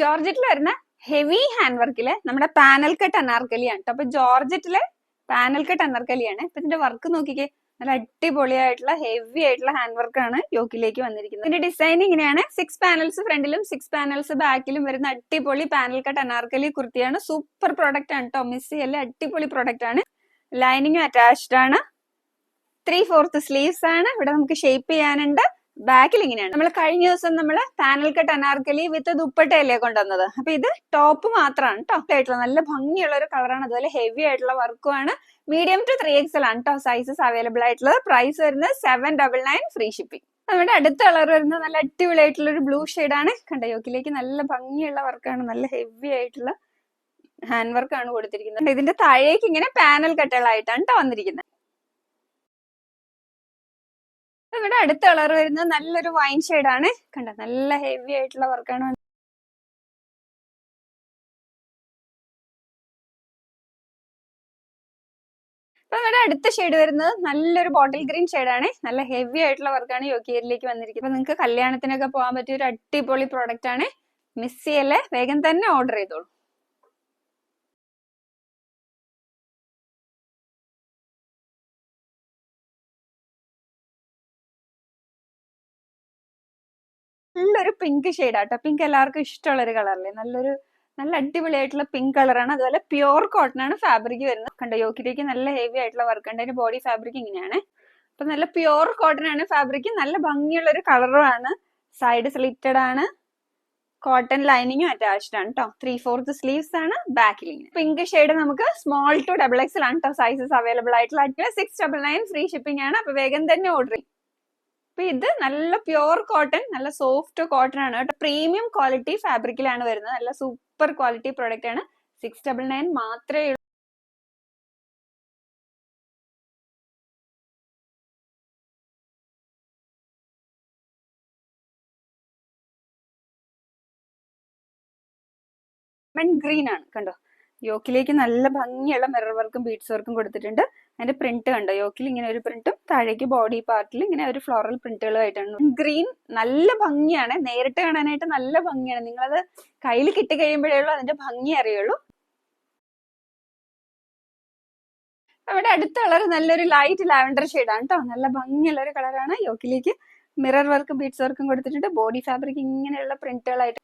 ജോർജറ്റിൽ വരുന്ന heavy hand വർക്കിൽ നമ്മുടെ പാനൽ കട്ട് അനാർക്കലിയാണ്. കേട്ടോ അപ്പൊ ജോർജറ്റിലെ പാനൽ കട്ട് അനാർക്കലിയാണ്. ഇപ്പൊ ഇതിന്റെ വർക്ക് നോക്കിക്കേ നല്ല അടിപൊളിയായിട്ടുള്ള ഹെവി ആയിട്ടുള്ള ഹാൻഡ് വർക്കാണ് യോക്കിലേക്ക് വന്നിരിക്കുന്നത്. ഇതിന്റെ ഡിസൈൻ ഇങ്ങനെയാണ്. സിക്സ് പാനൽസ് ഫ്രണ്ടിലും സിക്സ് പാനൽസ് ബാക്കിലും വരുന്ന അടിപൊളി പാനൽ കട്ട് അനാർക്കലി കുർത്തിയാണ്. സൂപ്പർ പ്രോഡക്റ്റ് ആണ് കേട്ടോ മിസ് ചെയ്യല്ലേ? അടിപൊളി പ്രോഡക്റ്റ് ആണ്. ലൈനിങ്ങും അറ്റാച്ച്ഡ് ആണ്. ത്രീ ഫോർത്ത് സ്ലീവ്സ് ആണ്. ഇവിടെ നമുക്ക് ഷേപ്പ് ചെയ്യാനുണ്ട്. ബാക്കിൽ ഇങ്ങനെയാണ് നമ്മൾ കഴിഞ്ഞ ദിവസം നമ്മൾ പാനൽ കട്ട് അനാർക്കലി വിത്ത് ദുപ്പട്ടയല്ലേ കൊണ്ടുവന്നത്? അപ്പൊ ഇത് ടോപ്പ് മാത്രമാണ് ടോപ്പ് ആയിട്ടുള്ള നല്ല ഭംഗിയുള്ള ഒരു കളറാണ്. അതുപോലെ ഹെവി ആയിട്ടുള്ള വർക്കുമാണ്. മീഡിയം ടു ത്രീ എക്സൽ ആണ് കേട്ടോ സൈസസ് അവൈലബിൾ ആയിട്ടുള്ളത്. പ്രൈസ് വരുന്നത് seven double nine free shipping നമ്മുടെ അടുത്ത കളർ വരുന്നത് നല്ല അടിപൊളിയായിട്ടുള്ള ഒരു ബ്ലൂ ആണ്. കണ്ട യോക്കിലേക്ക് നല്ല ഭംഗിയുള്ള വർക്കാണ്. നല്ല ഹെവി ആയിട്ടുള്ള ഹാൻഡ് വർക്കാണ് കൊടുത്തിരിക്കുന്നത്. ഇതിന്റെ താഴേക്ക് ഇങ്ങനെ പാനൽ കട്ടുകളായിട്ടാണ് കേട്ടോ വന്നിരിക്കുന്നത്. ഇവിടെ അടുത്ത കളർ വരുന്നത് നല്ലൊരു വൈൻ ആണ്. കണ്ട? നല്ല ഹെവി ആയിട്ടുള്ള വർക്കാണ് അപ്പൊ നമ്മുടെ അടുത്ത ഷെയ്ഡ് വരുന്നത് നല്ലൊരു ബോട്ടിൽ ഗ്രീൻ ആണ്. നല്ല ഹെവി ആയിട്ടുള്ള വർക്കാണ് യോഗിയറിലേക്ക് വന്നിരിക്കുന്നത്. അപ്പൊ നിങ്ങൾക്ക് കല്യാണത്തിനൊക്കെ പോകാൻ പറ്റിയ ഒരു അടിപൊളി പ്രോഡക്റ്റ് ആണ്. മിസ് ചെയ്യല്ലേ വേഗം തന്നെ ഓർഡർ ചെയ്തോളൂ. നല്ലൊരു പിങ്ക് ഷെയ്ഡാട്ടോ പിങ്ക് എല്ലാവർക്കും ഇഷ്ടമുള്ള ഒരു കളറല്ലേ നല്ലൊരു നല്ല അടിപൊളിയായിട്ടുള്ള പിങ്ക് കളറാണ് അതുപോലെ പ്യുവർ കോട്ടൺ ആണ് ഫാബ്രിക് വരുന്നത്. കണ്ടോ യോക്കിലേക്ക് നല്ല ഹെവി ആയിട്ടുള്ള വർക്ക് ഉണ്ട്. അതിന്റെ ബോഡി ഫാബ്രിക് ഇങ്ങനെയാണ്. അപ്പൊ നല്ല പ്യുവർ കോട്ടൺ ആണ് ഫാബ്രിക് നല്ല ഭംഗിയുള്ള ഒരു കളറും ആണ്. സൈഡ് സ്ലിറ്റഡ് ആണ്. കോട്ടൺ ലൈനിങ്ങും അറ്റാച്ച്ഡ് ആണ് കേട്ടോ ത്രീ ഫോർത്ത് സ്ലീവ്സ് ആണ് ബാക്കിൽ പിങ്ക് ഷെയ്ഡ് നമുക്ക് സ്മോൾ ടു ഡബിൾ എക്സ് ആണ് കേട്ടോ സൈസസ് അവൈലബിൾ ആയിട്ടുള്ള. Six double nine free shipping ആണ്. അപ്പൊ വേഗം തന്നെ ഓർഡർ ചെയ്യും. അപ്പൊ ഇത് നല്ല പ്യുവർ കോട്ടൺ നല്ല സോഫ്റ്റ് കോട്ടൺ ആണ്. കേട്ടോ പ്രീമിയം ക്വാളിറ്റി ഫാബ്രിക്കിലാണ് വരുന്നത്. നല്ല സൂപ്പർ ക്വാളിറ്റി പ്രോഡക്റ്റ് ആണ്. സിക്സ് ഡബിൾ നയൻ മാത്രമേ ഉള്ളൂ. ഗ്രീൻ ആണ്. കണ്ടോ? യോക്കിലേക്ക് നല്ല ഭംഗിയുള്ള മിറർ വർക്കും ബീഡ്സ് വർക്കും കൊടുത്തിട്ടുണ്ട്. അതിന്റെ പ്രിന്റ് കണ്ടോ? യോക്കിൽ ഇങ്ങനെ ഒരു പ്രിന്റും താഴേക്ക് ബോഡി പാർട്ടിൽ ഇങ്ങനെ ഒരു ഫ്ലോറൽ പ്രിന്റുകളായിട്ടാണ് ഗ്രീൻ നല്ല ഭംഗിയാണ്. നേരിട്ട് കാണാനായിട്ട് നല്ല ഭംഗിയാണ്. നിങ്ങളത് കയ്യിൽ കിട്ടി കഴിയുമ്പോഴേ ഉള്ളൂ അതിന്റെ ഭംഗി അറിയുള്ളൂ. അവിടെ അടുത്ത കളർ നല്ലൊരു ലൈറ്റ് ലാവൻഡർ ഷെയ്ഡാണ് കേട്ടോ നല്ല ഭംഗിയുള്ള ഒരു കളറാണ്. യോക്കിലേക്ക് മിറർ വർക്കും ബീഡ്സ് വർക്കും കൊടുത്തിട്ടുണ്ട്. ബോഡി ഫാബ്രിക് ഇങ്ങനെയുള്ള പ്രിന്റുകളായിട്ട്